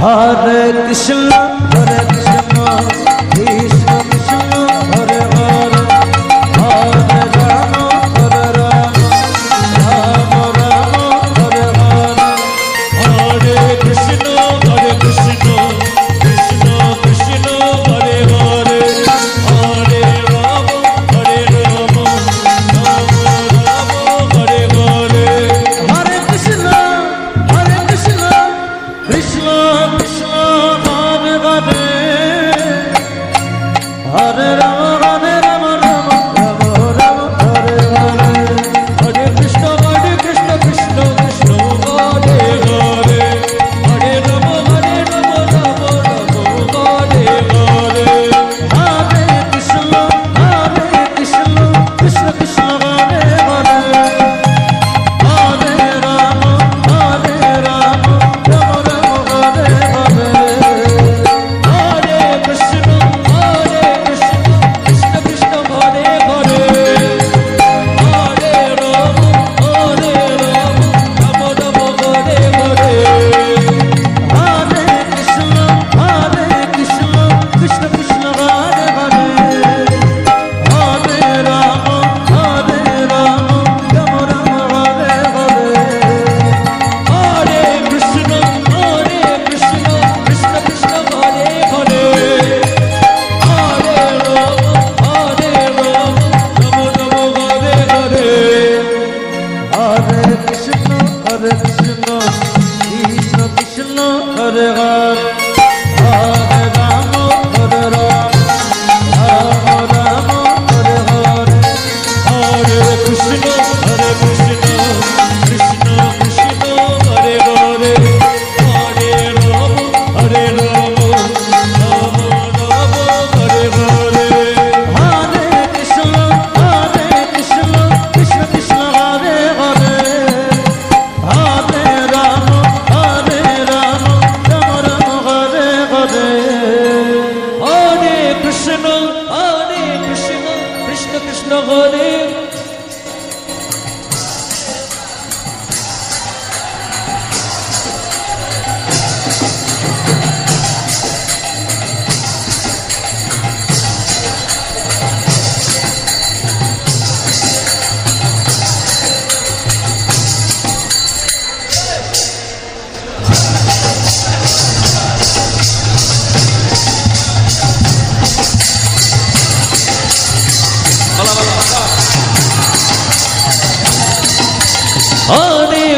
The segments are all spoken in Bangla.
Hare Krishna Krishna Krishna Hare Hare. কৃষ্ণ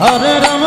হর রাম